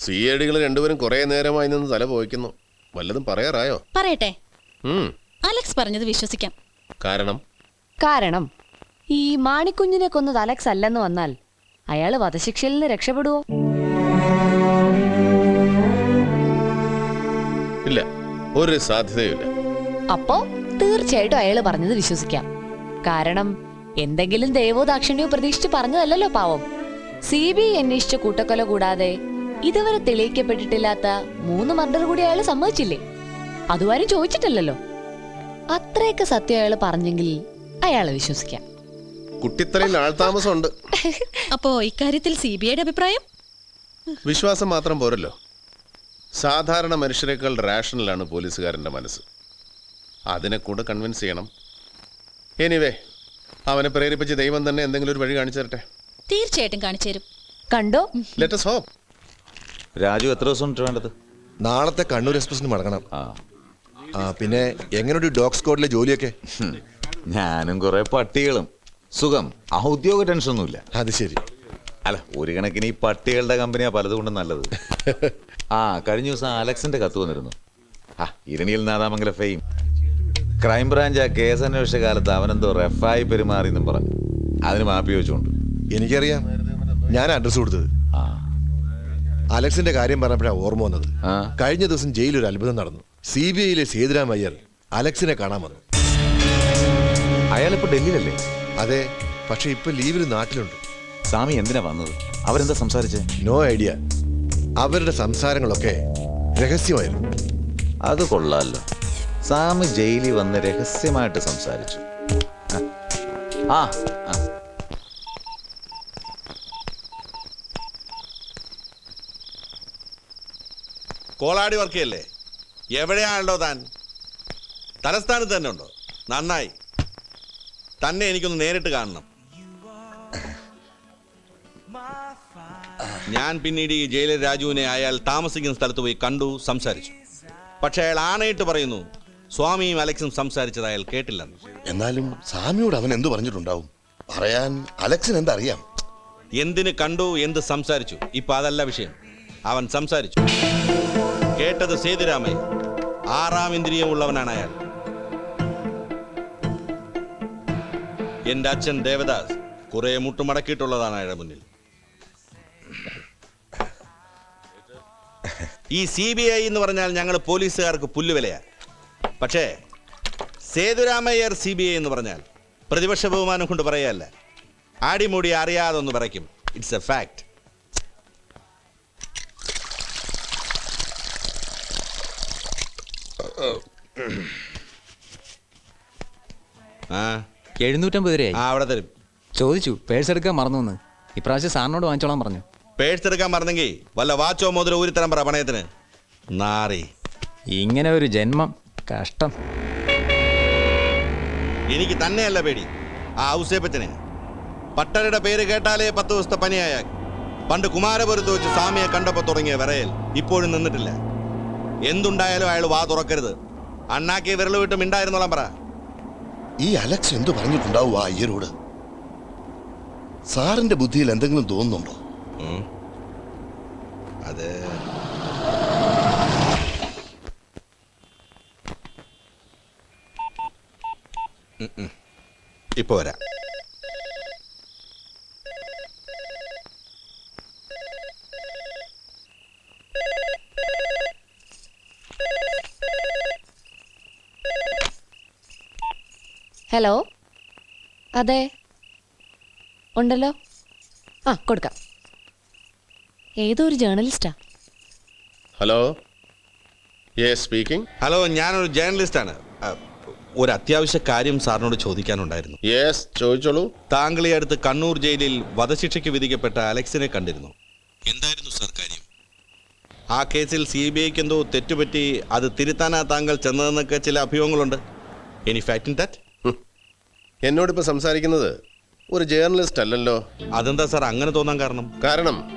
C I ഡികൾ രണ്ടുപേരും കുറെ നേരമായി നിന്ന് തല പോയിക്കുന്നു. വല്ലതും പറയാറായോ? പറയട്ടെ. ഉം. അലക്സ് പറഞ്ഞത് വിശ്വസിക്കാം. കാരണം? കാരണം ഈ മാണിക്കുഞ്ഞിനെ കൊന്നത് അലക്സ് അല്ലെന്ന് വന്നാൽ അയാൾ വധശിക്ഷയിൽ നിന്ന് രക്ഷപ്പെടുവോ? ഇല്ല ഒരു സാധ്യതയില്ല അപ്പോ തീർച്ചയായിട്ടും അയാൾ പറഞ്ഞത് വിശ്വസിക്കാം. കാരണം എന്തെങ്കിലും ദൈവോദാക്ഷിണ്യോ പ്രതീക്ഷിച്ച് പറഞ്ഞതല്ലല്ലോ പാവം. സി ബി ഐ അന്വേഷിച്ച കൂട്ടക്കൊല കൂടാതെ ഇതുവരെ തെളിയിക്കപ്പെട്ടിട്ടില്ലാത്ത മൂന്ന് മർഡർ കൂടി അയാൾ സമ്മതിച്ചില്ലേ? അതുവരും ചോദിച്ചിട്ടില്ലല്ലോ. അത്രയൊക്കെ സത്യം അയാൾ പറഞ്ഞെങ്കിൽ അയാളെ വിശ്വസിക്കാം. കുട്ടിത്തലയിൽ ആൾതാമസമുണ്ട്. അപ്പോ ഇക്കാര്യത്തിൽ സി ബി ഐയുടെ അഭിപ്രായം? വിശ്വാസം മാത്രം പോരല്ലോ. സാധാരണ മനുഷ്യരെക്കാൾ റാഷണലാണ് പോലീസുകാരന്റെ മനസ്സ്. അതിനെ കൂടെ കൺവിൻസ് ചെയ്യണം. എനിവേ അവനെ പ്രേരിപ്പിച്ച് ദൈവം തന്നെ എന്തെങ്കിലും ഒരു വഴി കാണിച്ചു തരട്ടെ? തീർച്ചയായിട്ടും കാണിച്ചു തരും. കണ്ടോ? ലെറ്റസ് ഹോപ്പ് രാജു എത്ര ദിവസം വേണ്ടത്? നാളത്തെ കണ്ണൂർ എക്സ്പ്രസിന് മടങ്ങണം. ആ. ആ പിന്നെ എങ്ങനെയുണ്ട് ഡോഗ് സ്ക്വാഡിലെ ജോലിയൊക്കെ? ഞാനും കുറെ പട്ടികളും. സുഖം. ഔദ്യോഗിക ടെൻഷൻ ഒന്നുമില്ല. അത് ശരി. അല്ല ഒരു കണക്കിന് ഈ പട്ടികളുടെ കമ്പനിയാ പലതുകൊണ്ടും നല്ലത്. ആ കഴിഞ്ഞ ദിവസം അലക്സിന്റെ കത്ത് വന്നിരുന്നു. ആ ഇരണിയിൽ നാദാമംഗല ഫെയിം. ക്രൈംബ്രാഞ്ച് ആ കേസ് അന്വേഷിച്ച കാലത്ത് അവനെന്തോ റെഫായി പെരുമാറി എന്നും പറഞ്ഞു. അതിന് മാപ്പി വെച്ചുകൊണ്ട്. എനിക്കറിയാം. ഞാൻ അഡ്രസ് കൊടുത്തത്. അലക്സിന്റെ കാര്യം പറഞ്ഞപ്പോഴാണ് ഓർമ്മ വന്നത്. കഴിഞ്ഞ ദിവസം ജയിലിൽ ഒരു അത്ഭുതം നടന്നു. സി ബി ഐയിലെ സേതുരാം അയ്യർ അലക്സിനെ കാണാൻ വന്നു. അയാളിപ്പോ ഡൽഹിയിലല്ലേ? അതെ പക്ഷെ ഇപ്പൊ ലീവിൽ നാട്ടിലുണ്ട്. സ്വാമി എന്തിനാ വന്നത്? അവരെന്താ സംസാരിച്ചേ? No idea. അവരുടെ സംസാരങ്ങളൊക്കെ രഹസ്യമായിരുന്നു. അത് കൊള്ളാലോ. സാമി ജയിലിൽ വന്ന് രഹസ്യമായിട്ട് സംസാരിച്ചു. ആ ആ. കോളാടി വർക്ക് ചെയ്യല്ലേ എവിടെയാണല്ലോ താൻ? തലസ്ഥാനത്ത് തന്നെ ഉണ്ടോ? നന്നായി. തന്നെ എനിക്കൊന്ന് നേരിട്ട് കാണണം. ഞാൻ പിന്നീട് ഈ ജയിലർ രാജുവിനെ അയാൾ താമസിക്കുന്ന സ്ഥലത്ത് പോയി കണ്ടു സംസാരിച്ചു. പക്ഷെ അയാൾ ആണയിട്ട് പറയുന്നു സ്വാമിയും അലക്സും സംസാരിച്ചത് അയാൾ കേട്ടില്ലെന്ന്. എന്നാലും സ്വാമിയോട് അവൻ എന്തു പറഞ്ഞിട്ടുണ്ടാവും? പറയാൻ അലക്സിന് എന്തറിയാം? എന്തിന് കണ്ടു എന്ത് സംസാരിച്ചു? ഇപ്പൊ അതല്ല വിഷയം. അവൻ സംസാരിച്ചു. കേട്ടത് സേതുരാമയ്യ ആറാം ഇന്ദ്രിയമുള്ളവനാണ് അയാൾ. എന്റെ അച്ഛൻ ദേവദാസ് കുറെ മുട്ടുമടക്കിയിട്ടുള്ളതാണ് അയാളുടെ മുന്നിൽ. ഈ സി ബി ഐ എന്ന് പറഞ്ഞാൽ ഞങ്ങൾ പോലീസുകാർക്ക് പുല്ലുവിലയാ. പക്ഷേ സേതുരാമയ്യർ സി ബി ഐ എന്ന് പറഞ്ഞാൽ പ്രതിപക്ഷ ബഹുമാനം കൊണ്ട് പറയല്ല. ആടിമൂടി അറിയാതെ ഒന്ന് പറയ്ക്കും ഇറ്റ്സ് എ ഫാക്ട് ആ. എഴുന്നൂറ്റമ്പത് രൂപയായി. ആ അവിടെ തരും. ചോദിച്ചു പേഴ്സ് എടുക്കാൻ മറന്നു എന്ന് ഇപ്രാവശ്യം സാറിനോട് വാങ്ങിച്ചോളാൻ പറഞ്ഞു. പേഴ്സ് എടുക്കാൻ മറന്നെങ്കിൽ വല്ല വാച്ചോ മുതലോ ഊരിത്തരം പറ പണയത്തിന്. നാറി. ഇങ്ങനെ ഒരു ജന്മം കഷ്ടം. എനിക്ക് തന്നെയല്ല പേടി. ആ ഔസേപ്പച്ചനെ. പട്ടരുടെ പേര് കേട്ടാലേ പത്ത് ദിവസത്തെ പനിയായ പണ്ട് കുമാരപുരത്ത് വെച്ച് സ്വാമിയെ കണ്ടപ്പോൾ തുടങ്ങിയ വിറയൽ ഇപ്പോഴും നിന്നിട്ടില്ല. എന്തുണ്ടായാലും അയാൾ വാ തുറക്കരുത്. അണ്ണാക്കി വിരൽ വിട്ട് മിണ്ടായിരുന്നോളാം പറ. ഈ അലക്സ് എന്തു പറഞ്ഞിട്ടുണ്ടാവും ആ അയ്യരോട്? സാറിന്റെ ബുദ്ധിയിൽ എന്തെങ്കിലും തോന്നുന്നുണ്ടോ? അത്. ഇപ്പൊ വരാം. ഹലോ? അതെ. ഉണ്ടല്ലോ. ആ കൊടുക്കാം. ഏതോ ഒരു ജേർണലിസ്റ്റാ ഹലോ? യേ സ്പീക്കിംഗ് ഹലോ ഞാനൊരു ജേർണലിസ്റ്റാണ് ഒരു അത്യാവശ്യ കാര്യം സാറിനോട് ചോദിക്കാനുണ്ടായിരുന്നു. യെസ് ചോദിച്ചോളൂ. താങ്കൾ ഈ അടുത്ത് കണ്ണൂർ ജയിലിൽ വധശിക്ഷയ്ക്ക് വിധിക്കപ്പെട്ട അലക്സിനെ കണ്ടിരുന്നു. എന്തായിരുന്നു സാർ കാര്യം? ആ കേസിൽ സി ബി ഐക്ക് എന്തോ തെറ്റുപറ്റി അത് തിരുത്താനാ താങ്കൾ ചെന്നതെന്നൊക്കെ ചില അഭിയോഗങ്ങളുണ്ട് എനി ഫാക്ട് ഇൻ ദാറ്റ് എന്നോടിപ്പോൾ സംസാരിക്കുന്നത് ഒരു ജേർണലിസ്റ്റ് അല്ലല്ലോ. അതെന്താ സാർ? അങ്ങനെ തോന്നാൻ കാരണം? കാരണം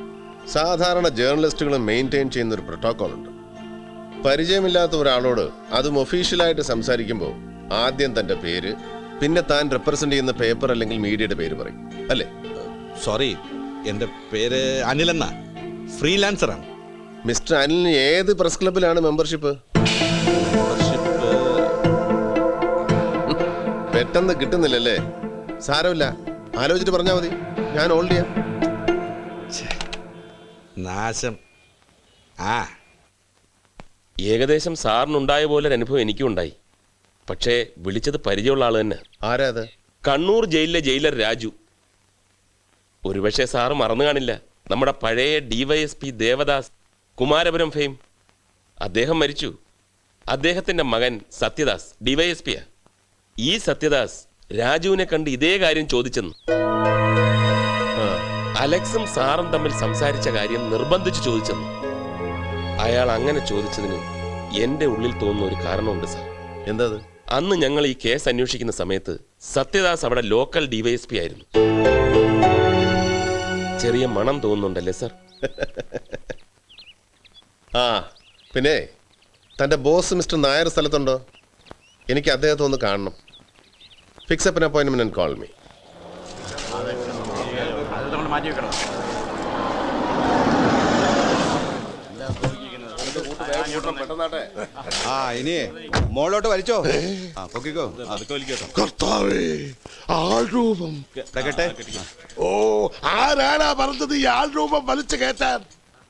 സാധാരണ ജേർണലിസ്റ്റുകൾ മെയിന്റെയിൻ ചെയ്യുന്ന ഒരു പ്രോട്ടോകോൾ ഉണ്ട്. പരിചയമില്ലാത്ത ഒരാളോട് അതും ഒഫീഷ്യലായിട്ട് സംസാരിക്കുമ്പോൾ ആദ്യം തന്റെ പേര് പിന്നെ താൻ റെപ്രസെന്റ് ചെയ്യുന്ന പേപ്പർ അല്ലെങ്കിൽ മീഡിയയുടെ പേര് പറയും. അല്ലേ? സോറി എന്റെ പേര് അനിലെന്നാ ഫ്രീലാൻസർ ആണ്. മിസ്റ്റർ അനിലിന് ഏത് പ്രസ് ക്ലബിലാണ് മെമ്പർഷിപ്പ് പെട്ടെന്ന് കിട്ടുന്നില്ലല്ലേ? സാരമില്ല. ആലോചിച്ചിട്ട് പറഞ്ഞാൽ മതി. ഞാൻ ഹോൾഡ് ചെയ്യാം. നാശം. ആ. ഏകദേശം സാറിനുണ്ടായ പോലെ ഒരു അനുഭവം എനിക്കും ഉണ്ടായി. പക്ഷേ വിളിച്ചത് പരിചയമുള്ള ആൾ തന്നെ. ആരാ അത്? കണ്ണൂർ ജയിലിലെ ജയിലർ രാജു. ഒരുപക്ഷെ സാർ മറന്നു കാണില്ല. നമ്മുടെ പഴയ ഡിവൈഎസ്പി ദേവദാസ് കുമാരപുരം ഫെയിം. അദ്ദേഹം മരിച്ചു. അദ്ദേഹത്തിന്റെ മകൻ സത്യദാസ് ഡിവൈഎസ്പിയാ ഈ സത്യദാസ് രാജുവിനെ കണ്ട് ഇതേ കാര്യം ചോദിച്ചെന്ന്. അലക്സും സാറും തമ്മിൽ സംസാരിച്ച കാര്യം നിർബന്ധിച്ച് ചോദിച്ചെന്ന്. അയാൾ അങ്ങനെ ചോദിച്ചതിന് എന്റെ ഉള്ളിൽ തോന്നുന്ന ഒരു കാരണമുണ്ട് സാർ. എന്താ അന്ന് ഞങ്ങൾ ഈ കേസ് അന്വേഷിക്കുന്ന സമയത്ത് സത്യദാസ് അവിടെ ലോക്കൽ ഡിവൈഎസ്പി ആയിരുന്നു. ചെറിയ മണം തോന്നുന്നുണ്ടല്ലേ സാർ? ആ പിന്നെ തന്റെ ബോസ് മിസ്റ്റർ നായർ സ്ഥലത്തുണ്ടോ? എനിക്ക് അദ്ദേഹത്തെ ഒന്ന് കാണണം. ഫിക്സ് അപ്പ് അപ്പോയിൻമെന്റ് ആൻഡ് കോൾ മീ ആ ഇനി മോളോട്ട് വലിച്ചോ. ആ പൊക്കിക്കോ. അതൊക്കെ കർത്താവേ ആൾരൂപം. കേട്ടെ ഓ ആരാണാ പറഞ്ഞത് ഈ ആൾരൂപം വലിച്ചു കയറ്റാൻ?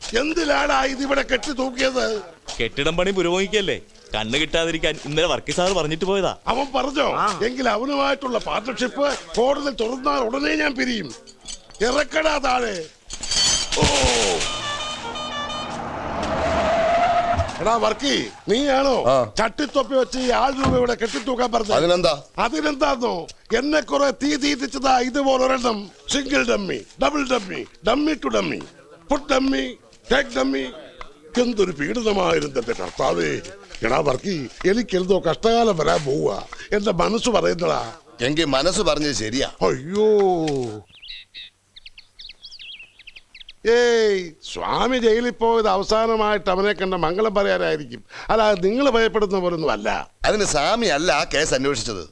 എന്തിനാടാ ഇതിവിടെ കെട്ടി തൂക്കിയത് കെട്ടിടം പണി പുരോഗമിക്കല്ലേ? കണ്ണ് കിട്ടാതിരിക്കാൻ ഇന്നലെ വർക്കി സാർ പറഞ്ഞിട്ട് പോയതാ. അവൻ പറഞ്ഞോ? എങ്കിൽ അവനുമായിട്ടുള്ള പാർട്ണർഷിപ്പ് കോടതി തുറന്നാൽ ഉടനെ ഞാൻ പിരിയും. ഇറക്കടാ താഴെ. ഓ. എടാ വർക്കി നീയാണോ ചട്ടിത്തൊപ്പി വെച്ച് ഈ ആൾ രൂപ ഇവിടെ കെട്ടിത്തൂക്കാൻ പറഞ്ഞു അതിനെന്താ? അതിനെന്താന്നോ? എന്നെ കുറെ തീ തീറ്റിച്ചതാ ഇതുപോലെ ഒരെണ്ണം. Single dummy double dummy dummy to dummy food dummy take dummy എന്തൊരു പീഡിതമായിരുന്നു എന്റെ കർത്താവേ. എടാ വർക്കി എനിക്കെന്തോ കഷ്ടകാലം വരാൻ പോവുക എന്റെ മനസ്സ് പറയുന്നടാ. എങ്കിൽ മനസ്സ് പറഞ്ഞത് ശരിയാ. അയ്യോ. ഏയ് സ്വാമി ജയിലിൽ പോയത് അവസാനമായിട്ട് അവനെ കണ്ട മംഗളം പറയാനായിരിക്കും. അല്ല നിങ്ങൾ ഭയപ്പെടുന്ന പോലൊന്നും അല്ല. അതിന് സ്വാമി അല്ല ആ കേസ് അന്വേഷിച്ചത്.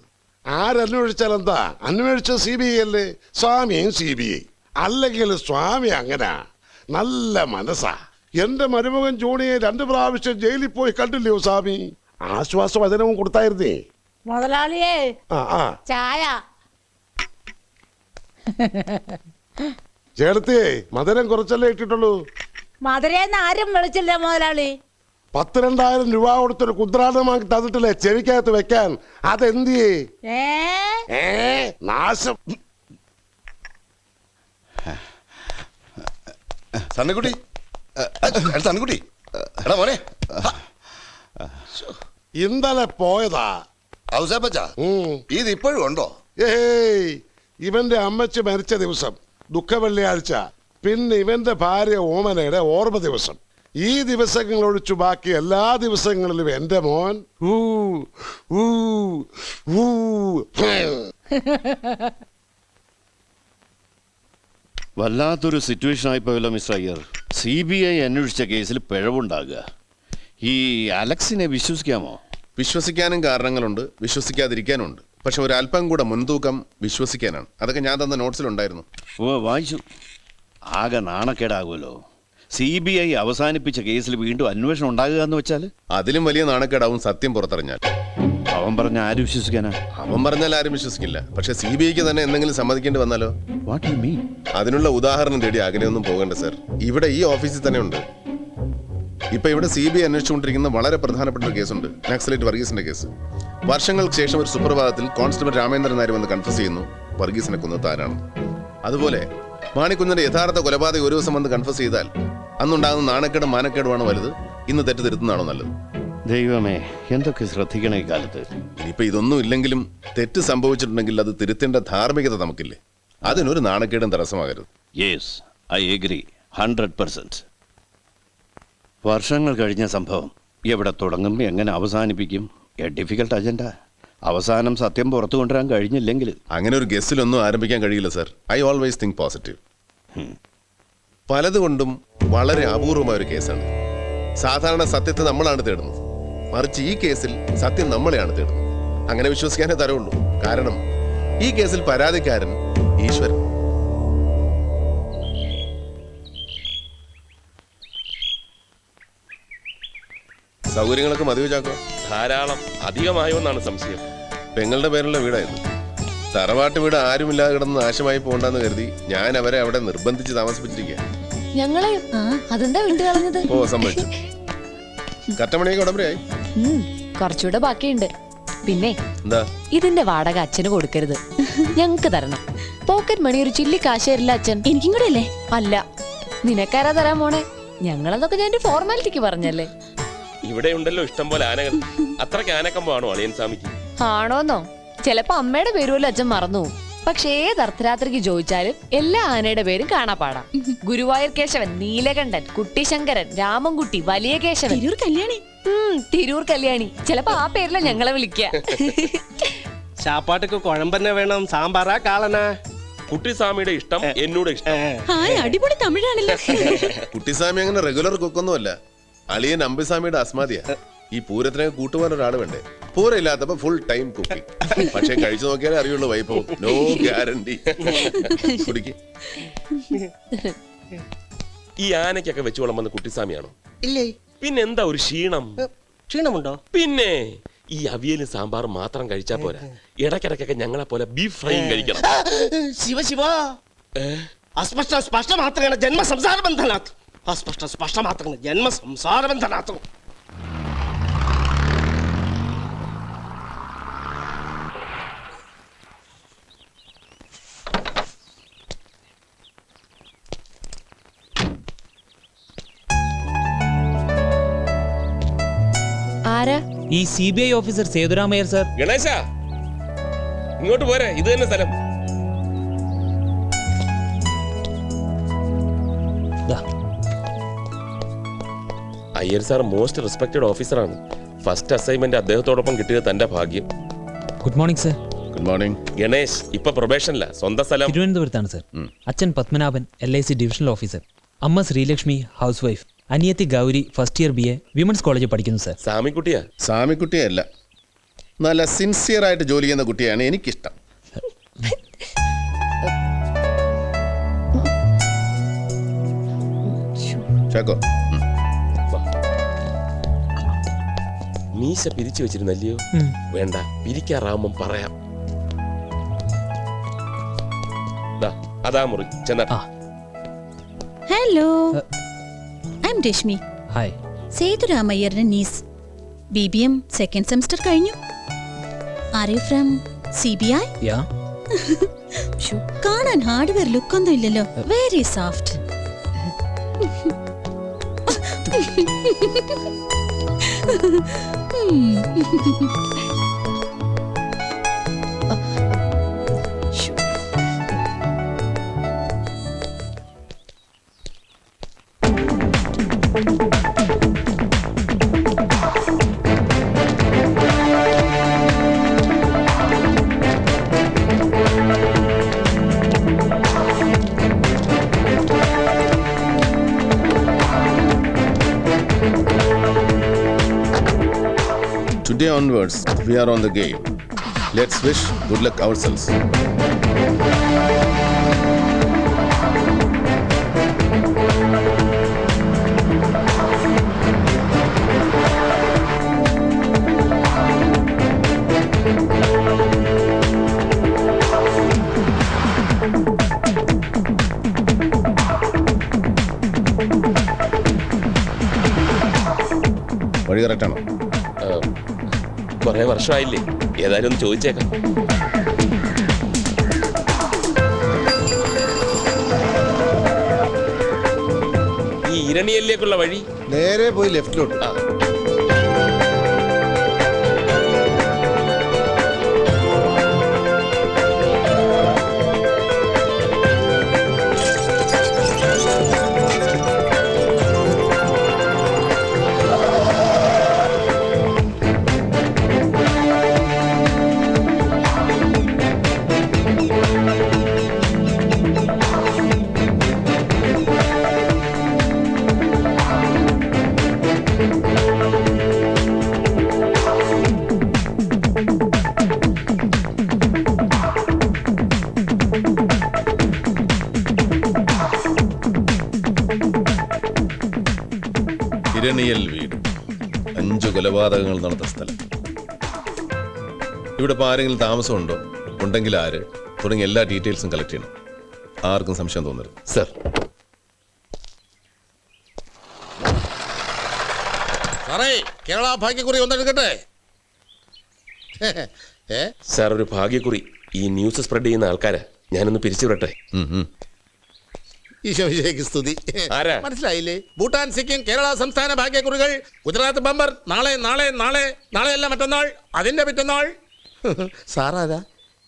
ആരന്വേഷിച്ചാൽ എന്താ അന്വേഷിച്ചത് സി ബി ഐ അല്ലേ? സ്വാമിയും സി ബി ഐ അല്ലെങ്കിൽ സ്വാമി അങ്ങനെ. നല്ല മനസ്സാ. എന്റെ മരുമകൻ ജോണിയെ രണ്ട് പ്രാവശ്യം ജയിലിൽ പോയി കണ്ടില്ലയോ സ്വാമി? ആശ്വാസ വചനവും കൊടുത്തായിരുന്നേ. മുതലാളിയേ ആ ആ. ചായ. ചേർത്തിയേ മധുരം കുറച്ചല്ലേ ഇട്ടിട്ടുള്ളൂ? മധുരേന്ന് ആരും വിളിച്ചില്ല മുതലാളി. പത്ത് രണ്ടായിരം രൂപ കൊടുത്തൊരു കുദ്രാടമാക്കി വാങ്ങി തന്നിട്ടില്ലേ ചെവിക്കകത്ത് വെക്കാൻ? അതെന്തിയേ? ഏ? ഏ നാശം. സണ്ണക്കുട്ടി സണ്ണക്കുട്ടി എടാ മോനെ. ഇന്നലെ പോയതാ. ഔസേപ്പച്ച. ഇത് ഇപ്പോഴും ഉണ്ടോ? ഏയ് ഇവന്റെ അമ്മച്ച് മരിച്ച ദിവസം ദുഃഖ വെള്ളിയാഴ്ച പിന്നെ ഇവന്റെ ഭാര്യ ഓമനയുടെ ഓർമ്മ ദിവസം. ഈ ദിവസങ്ങൾ ഒഴിച്ചു ബാക്കി എല്ലാ ദിവസങ്ങളിലും എന്റെ മോൻ. ഊ, ഊ, ഊ. വല്ലാത്തൊരു situation ആയിപ്പോയല്ലോ mister Iyer. C B I അന്വേഷിച്ച കേസിൽ പിഴവുണ്ടാകുക. ഈ അലക്സിനെ വിശ്വസിക്കാമോ? വിശ്വസിക്കാനും കാരണങ്ങളുണ്ട് വിശ്വസിക്കാതിരിക്കാനുണ്ട്. പക്ഷെ ഒരല്പം കൂടെ മുൻതൂക്കം വിശ്വസിക്കാനാണ്. അതൊക്കെ ഞാൻ തന്ന നോട്ട്സിലുണ്ടായിരുന്നു ഓ വായിച്ചു. ആകെ നാണക്കേടാകുമല്ലോ. സി ബി ഐ അവസാനിപ്പിച്ച കേസിൽ വീണ്ടും അന്വേഷണം ഉണ്ടാകുക എന്ന് വെച്ചാൽ അതിലും വലിയ നാണക്കേടാവും സത്യം പുറത്തറിഞ്ഞാൽ. അവൻ പറഞ്ഞ ആര് വിശ്വസിക്കാനാ? അവൻ പറഞ്ഞാൽ ആരും വിശ്വസിക്കില്ല. പക്ഷെ സി ബി ഐക്ക് തന്നെ എന്തെങ്കിലും സമ്മതിക്കേണ്ടി വന്നാലോ? വാട്ട് യു മീൻ അതിനുള്ള ഉദാഹരണം തേടി അകലെയൊന്നും പോകണ്ട സർ. ഇവിടെ ഈ ഓഫീസിൽ തന്നെ ഉണ്ട്. ഇപ്പൊ ഇവിടെ സി ബി ഐ അന്വേഷിച്ചുകൊണ്ടിരിക്കുന്ന വളരെ പ്രധാനപ്പെട്ട ഒരു കേസുണ്ട്. നക്സലേറ്റ് വർഗീസിന്റെ കേസ്. വർഷങ്ങൾക്ക് ശേഷം ഒരു സുപ്രഭാതത്തിൽ കോൺസ്റ്റബിൾ രാമേന്ദ്രൻ നായർ വന്ന് കൺഫ്യൂസ് ചെയ്യുന്നു. വർഗീസിനെ കൊന്നത് താനാണ് അതുപോലെ മാണിക്കുഞ്ഞിന്റെ യഥാർത്ഥ കൊലപാതകം ഒരു ദിവസം വന്ന് കൺഫ്യൂസ് ചെയ്താൽ അന്നുണ്ടാകുന്ന നാണക്കേടും മാനക്കേടുമാണ് വലുത്. ഇന്ന് തെറ്റ് തിരുത്തുന്നതാണോ നല്ലത്? ദൈവമേ എന്തൊക്കെ ശ്രദ്ധിക്കണേ ഈ കാലത്ത്? ഇനിയിപ്പോ ഇതൊന്നും ഇല്ലെങ്കിലും തെറ്റ് സംഭവിച്ചിട്ടുണ്ടെങ്കിൽ അത് തിരുത്തേണ്ട ധാർമ്മികത നമുക്കില്ലേ? അതിനൊരു നാണക്കേടും തടസ്സമാകരുത്. Yes I agree hundred percent വർഷങ്ങൾ കഴിഞ്ഞ സംഭവം എവിടെ തുടങ്ങും എങ്ങനെ അവസാനിപ്പിക്കും? എ ഡിഫിക്കൽട്ട് അജണ്ട അവസാനം സത്യം പുറത്തു കൊണ്ടുവരാൻ കഴിഞ്ഞില്ലെങ്കിൽ. അങ്ങനെ ഒരു ഗസ്റ്റിലൊന്നും ആരംഭിക്കാൻ കഴിയില്ല sir I always think positive പലതുകൊണ്ടും വളരെ അപൂർവമായ ഒരു കേസാണ്. സാധാരണ സത്യത്തെ നമ്മളാണ് തേടുന്നത്. മറിച്ച് ഈ കേസിൽ സത്യം നമ്മളെയാണ് തേടുന്നത്. അങ്ങനെ വിശ്വസിക്കാനേ തരവുള്ളൂ കാരണം ഈ കേസിൽ പരാതിക്കാരൻ ഈശ്വരൻ. സൗകര്യങ്ങളൊക്കെ മതി ചാക്കോ? ധാരാളം. അധികമായോ എന്നാണ് സംശയം. പെങ്ങളുടെ പേരുള്ള വീടായിരുന്നു. തറവാട്ട് വീട് ആരുമില്ലാതെ കിടന്ന് നാശമായി പോകണ്ടെന്ന് കരുതി ഞാൻ അവരെ അവിടെ നിർബന്ധിച്ച് താമസിപ്പിച്ചിരിക്കുക ഞങ്ങളെ അതെന്താ കളഞ്ഞത് ഓ സംഭവിച്ചു കറ്റമണിയൊക്കെ ഉടമ്പടിയായി. കുറച്ചുകൂടെ ബാക്കിയുണ്ട്. പിന്നെ എന്താ? ഇതിന്റെ വാടക അച്ഛന് കൊടുക്കരുത്. ഞങ്ങക്ക് തരണം. പോക്കറ്റ് മണി ഒരു ചില്ലി കാശ് തരില്ല അച്ഛൻ. എനിക്കും കൂടെ അല്ലേ അല്ല നിനക്കാരാ തരാൻ മോളെ ഞങ്ങളതൊക്കെ ഞാൻ ഫോർമാലിറ്റിക്ക് പറഞ്ഞല്ലേ? ഇവിടെ ഉണ്ടല്ലോ ഇഷ്ടം പോലെ ആനകൾ. അത്രയ്ക്ക് ആനക്കമ്പാണോ അളിയൻ സ്വാമിക്ക്? ആണോന്നോ? ചിലപ്പോ അമ്മയുടെ പേര് പോലും അച്ഛൻ മറന്നു പോകും. പക്ഷേ ഏത് അർദ്ധരാത്രിക്ക് ചോദിച്ചാലും എല്ലാ ആനയുടെ പേരും കാണാപ്പാടാം ഗുരുവായൂർ കേശവൻ നീലകണ്ഠൻ കുട്ടിശങ്കരൻ രാമൻകുട്ടി വലിയ കേശവൻ. കല്യാണി. തിരൂർ കല്യാണി. ചിലപ്പോ ആ പേരില ഞങ്ങളെ വിളിക്ക. ചാപ്പാട്ടക്ക് കുഴമ്പന്നെ വേണം? സാമ്പാറാ കാളന? കുട്ടിസ്വാമിയുടെ ഇഷ്ടം എന്നോട് ഇഷ്ടം. ഹായ് അടിപൊളി തമിഴാണല്ലോ. കുട്ടിസ്വാമി അങ്ങനെ റെഗുലർ കുക്കൊന്നും അല്ല അളിയൻ അമ്പിസ്വാമിയുടെ അസ്മാതിയാ. ഈ പൂരത്തിനെ കൂട്ടുപോകാൻ ഒരാൾ വേണ്ടേ? പൂരം ഇല്ലാത്തപ്പോ ഫുൾ ടൈം കുക്കിംഗ്. പക്ഷെ കഴിച്ചു നോക്കിയാലേ അറിയുള്ളൂ വൈഭവം. നോ ഗ്യാരണ്ടി കുടിക്ക്. ഈ ആനയ്ക്കൊക്കെ വെച്ച് വിളമ്പുന്ന കുട്ടിസ്വാമിയാണോ? ഇല്ലേ? പിന്നെ എന്താ ഒരു ക്ഷീണം? ക്ഷീണമുണ്ടോ? പിന്നെ ഈ അവിയലും സാമ്പാറും മാത്രം കഴിച്ചാ പോരാ. ഇടക്കിടക്കൊക്കെ ഞങ്ങളെ പോലെ ബീഫ് ഫ്രൈയും കഴിക്കണം. ശിവ ശിവ. അസ്പഷ്ട സ്പഷ്ട മാത്രമാണ് ജന്മ സംസാര ബന്ധനാഥ് അസ്പഷ്ട സ്പഷ്ട മാത്രമാണ് ജന്മ സംസാര ബന്ധനാഥ് ഈ C B I officer Sethuramaiyer sir Ganesha ഇങ്ങോട്ട് പോരെ. ഇത് തന്നെ സ്ഥലം. അയ്യർ സാർ മോസ്റ്റ് റെസ്പെക്റ്റഡ് ഓഫീസറാണ് ഫസ്റ്റ് അസൈൻമെന്റ് അദ്ദേഹത്തോടൊപ്പം കിട്ടിയത് തന്റെ ഭാഗ്യം. Good morning sir good morning Ganesh ഇപ്പൊ പ്രൊബേഷനില്ല സ്വന്തം സ്ഥലം. തിരുവനന്തപുരത്താണ് സർ അച്ഛൻ Padmanabhan L I C divisional officer അമ്മ ശ്രീലക്ഷ്മി ഹൗസ് വൈഫ് അനിയത്തി Gowri first year B A women's കോളേജിൽ പഠിക്കുന്നു സർ സാമിക്കുട്ടിയാ? സാമിക്കുട്ടിയല്ല. നല്ല സിൻസിയർ ആയിട്ട് ജോലി ചെയ്യുന്ന കുട്ടിയാണ് എനിക്കിഷ്ടം. ചാക്കോ. മീശ പിരിച്ചു വെച്ചിരുന്നല്ലയോ? വേണ്ട പിരിക്കാറാവുമ്പം പറയാം. ദാ, അതാ മുറി ചെന്നോ. Hello Rashmi. Hi. സേതുരാമയ്യറിന്റെ niece B B M second semester കഴിഞ്ഞു. From C B I yeah കാണാൻ ഹാർഡ്വെയർ ലുക്ക് ഒന്നും ഇല്ലല്ലോ very soft onwards, we are on the game. Let's wish good luck ourselves. വർഷമായില്ലേ ഏതായാലും ഒന്ന് ചോദിച്ചേക്കാം. ഈ ഇരണിയല്ലേക്കുള്ള വഴി? നേരെ പോയി ലെഫ്റ്റിലോട്ട്. ആ. കൊലപാതകങ്ങൾ നടന്ന സ്ഥലം. ഇവിടെ ഇപ്പോൾ ആരെങ്കിലും താമസമുണ്ടോ? ഉണ്ടെങ്കിൽ ആര്? തുടങ്ങിയ എല്ലാ ഡീറ്റെയിൽസും കളക്ട് ചെയ്യണം. ആർക്കും സംശയം തോന്നരുത്. സർ. സാറേ കേരള ഭാഗ്യക്കുറി ഒന്നെടുക്കട്ടെ? ഏ? സാർ ഒരു ഭാഗ്യക്കുറി ഈ ന്യൂസ് സ്പ്രെഡ് ചെയ്യുന്ന ആൾക്കാരാ. ഞാനൊന്ന് പിരിച്ചു ഉം. സ്തുതി. ആരാ? മനസ്സിലായില്ലേ? ഭൂട്ടാൻ സിക്കിം കേരള സംസ്ഥാന ഭാഗ്യക്കുറികൾ. ഗുജറാത്ത് ബമ്പർ. നാളെ നാളെ നാളെ നാളെ അല്ല മറ്റന്നാൾ. അതിന്റെ മറ്റന്നാൾ സാറാരാ?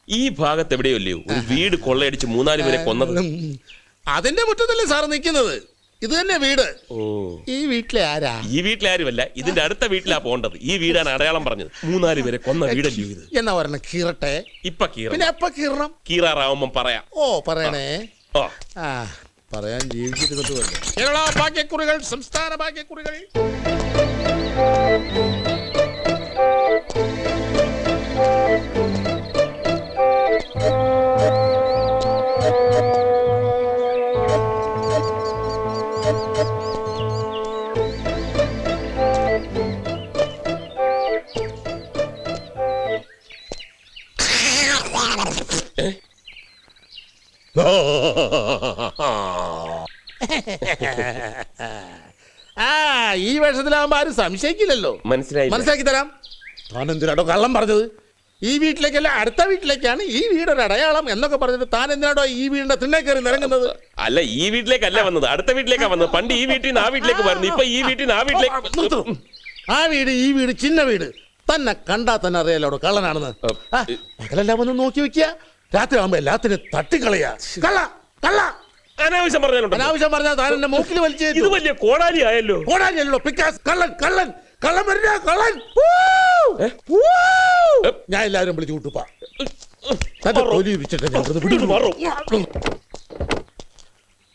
ഈ ഭാഗത്ത് എവിടെയല്ലേ ഒരു വീട് കൊള്ളയടിച്ച് മൂന്നാൽ പേരെ കൊന്നത്. അതിന്റെ മുറ്റത്തല്ലേ സാർ നിൽക്കുന്നത്? ഇത് തന്നെ വീട്. ഓ. ഈ വീട്ടിലെ ആരാ? ഈ വീട്ടിലെ ആരുമല്ല. ഇതിന്റെ അടുത്ത വീട്ടിലാ പോണ്ടത്. ഈ വീടാണ് അടയാളം പറഞ്ഞത്. മൂന്നാൽ പേരെ കൊന്ന വീടല്ലോ ഇത്? എന്നാ പറഞ്ഞ കീറട്ടെ? ഇപ്പൊ കീറ പിന്നെ എപ്പ കീറണം? കീറാറാവുമ്പം പറയാം. ഓ പറയണേ. ഓ ആ. പറയാൻ ജീവിച്ചിരുന്നിട്ട് വേണ്ട? കേരള ഭാഗ്യക്കുറികൾ സംസ്ഥാന ഭാഗ്യക്കുറികൾ. ആ ഈ വേഷത്തിലാവുമ്പോ ആരും സംശയിക്കില്ലല്ലോ. മനസ്സിലായി മനസ്സിലാക്കി തരാം. താൻ എന്തിനാടോ കള്ളം പറഞ്ഞത്? ഈ വീട്ടിലേക്കല്ല അടുത്ത വീട്ടിലേക്കാണ് ഈ വീടൊരു അടയാളം എന്നൊക്കെ പറഞ്ഞിട്ട് താൻ എന്തിനാടോ ഈ വീടിന്റെ തിണ്ണേ കയറി നിറങ്ങുന്നത് അല്ല ഈ വീട്ടിലേക്കല്ല വന്നത്. അടുത്ത വീട്ടിലേക്കാ വന്നത്. പണ്ട് ഈ വീട്ടിൽ നിന്ന് ആ വീട്ടിലേക്ക് വരുന്നു. ഇപ്പൊ ഈ വീട്ടിൽ നിന്ന് ആ. വീട്ടിലേക്ക് ആ വീട് ഈ വീട് ചിന്ന വീട്. തന്നെ കണ്ടാ തന്നെ അറിയാലോ കള്ളനാണെന്ന്. പകലെല്ലാം ഒന്ന് നോക്കി വെക്കുക. രാത്രി ആവുമ്പോ എല്ലാത്തിനും തട്ടിക്കളയാ കള്ള കള്ള. അനാവശ്യം പറഞ്ഞാലുണ്ടോ? അനാവശ്യം പറഞ്ഞാൽ താൻ എന്റെ മൂക്കിൽ വലിച്ചു ഇത് വലിയ കോടാലി ആയല്ലോ. കോടാലി അല്ലോ പിക്കാസ് കള്ളൻ കള്ളൻ കള്ളൻ വരില്ല കള്ളൻ! ഞാൻ എല്ലാവരും വിളിച്ചു കൂട്ടുപ്പാ.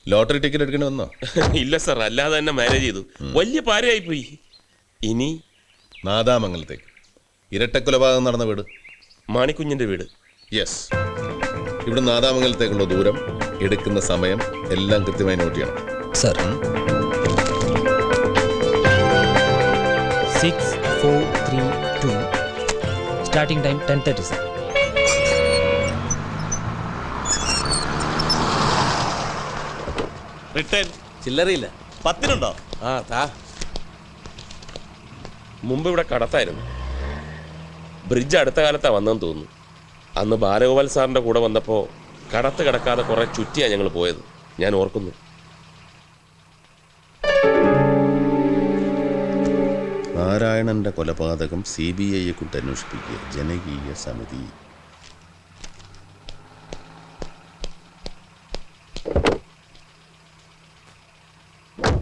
ലോട്ടറി ടിക്കറ്റ് എടുക്കേണ്ടി വന്നോ? ഇല്ല സാർ അല്ലാതെ തന്നെ മാനേജ് ചെയ്തു. വലിയ പാരയായി പോയി. ഇനി നാദാമംഗലത്തേക്ക്. ഇരട്ടക്കൊലപാതകം നടന്ന വീട്. മാണിക്കുഞ്ഞിന്റെ വീട്. യെസ് ഇവിടെ നാദാമംഗലത്തേക്കുള്ള ദൂരം എടുക്കുന്ന സമയം എല്ലാം കൃത്യമായി നോട്ട് ചെയ്യണം. Sir six four three two starting time ten thirty sir return. ചില്ലറയില്ല. പത്തിനുണ്ടോ? ആ താ. മുമ്പ് ഇവിടെ കടത്തായിരുന്നു. ബ്രിഡ്ജ് അടുത്ത കാലത്താണ് വന്നെന്ന് തോന്നുന്നു. അന്ന് ബാലഗോപാൽ സാറിന്റെ കൂടെ വന്നപ്പോൾ കടത്ത് കിടക്കാതെ കുറെ ചുറ്റിയാണ് ഞങ്ങൾ പോയത്. ഞാൻ ഓർക്കുന്നു. നാരായണന്റെ കൊലപാതകം സി ബി ഐയെ കൊണ്ട് അന്വേഷിപ്പിക്കുക. ജനകീയ സമിതി.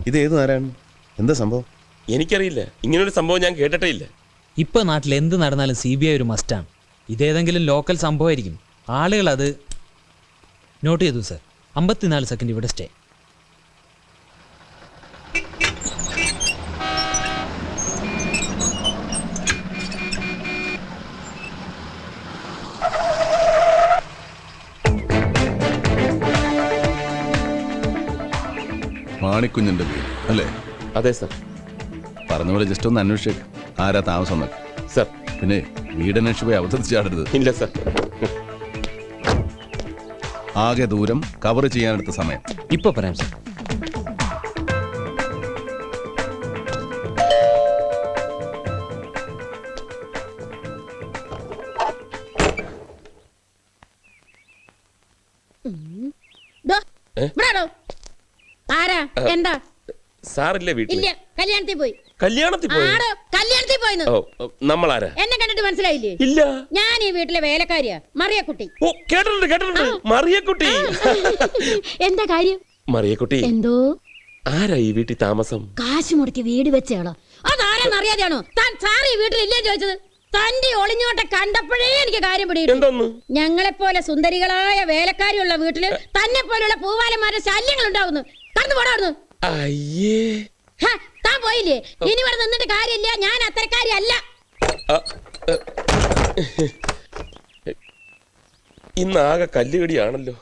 ഇത് ഏത് നാരായണൻ? എന്താ സംഭവം? എനിക്കറിയില്ല. ഇങ്ങനൊരു സംഭവം ഞാൻ കേട്ടിട്ടേ ഇല്ല. ഇപ്പൊ നാട്ടിൽ എന്ത് നടന്നാലും സി ബി ഐ ഒരു മസ്റ്റാണ് ഇതേതെങ്കിലും ലോക്കൽ സംഭവമായിരിക്കും. ആളുകൾ അത് നോട്ട് ചെയ്തു സർ അമ്പത്തിനാല് സെക്കൻഡ് ഇവിടെ സ്റ്റേ മാണിക്കുഞ്ഞിന്റെ വീട് അല്ലേ? അതെ സർ. പറഞ്ഞ പോലെ ജസ്റ്റ് ഒന്ന് അന്വേഷിച്ചേക്ക്. ആരാ താമസം എന്നൊക്കെ. സർ. പിന്നെ വീടന്വേഷിച്ച് പോയി അവതരിച്ചാടരുത് ഇല്ല സർ. ആകെ ദൂരം കവർ ചെയ്യാനെടുത്ത സമയം. ഇപ്പൊ പറയാം സർ. ആരാ? എന്താ? സാറില്ലേ വീട്ടിൽ കല്യാണത്തിൽ പോയി. കല്യാണത്തിൽ പോയി? കല്യാണത്തിൽ പോയി നമ്മളാരാ? എന്നെ കണ്ടിട്ട് മനസ്സിലായില്ലേ? ഇല്ല. ഞാൻ ഈ വീട്ടിലെ വേലക്കാരിയാ മറിയക്കുട്ടി. ഓ കേട്ടിട്ടുണ്ട് കേട്ടിട്ടുണ്ട്. മറിയക്കുട്ടി. എന്താ കാര്യം? മറിയക്കുട്ടി. എന്തോ? ആരാ ഈ വീട്ടിൽ താമസം? കാശ് മുടക്കി വീട് വെച്ചയാളോ? അതാരെന്നറിയാതെയാണോ താൻ സാറി ഈ വീട്ടിൽ ഇല്ലേ ചോദിച്ചത്? തന്റെ ഒളിഞ്ഞോട്ടെ കണ്ടപ്പോഴേ എനിക്ക് കാര്യം പിടിയിട്ടു ഞങ്ങളെ പോലെ സുന്ദരികളായ വേലക്കാരിയുള്ള വീട്ടിൽ തന്നെ പോലുള്ള പൂവാലന്മാരുടെ ശല്യങ്ങൾ ഉണ്ടാവുന്നു കടന്നു പോടാവുന്നു അയ്യേ. താൻ പോയില്ലേ? ഇനി ഇവിടെ നിന്നിട്ട് കാര്യമില്ല. ഞാൻ അത്തരക്കാരി അല്ല. ഇന്നാകെ കല്ലുകടിയാണല്ലോ.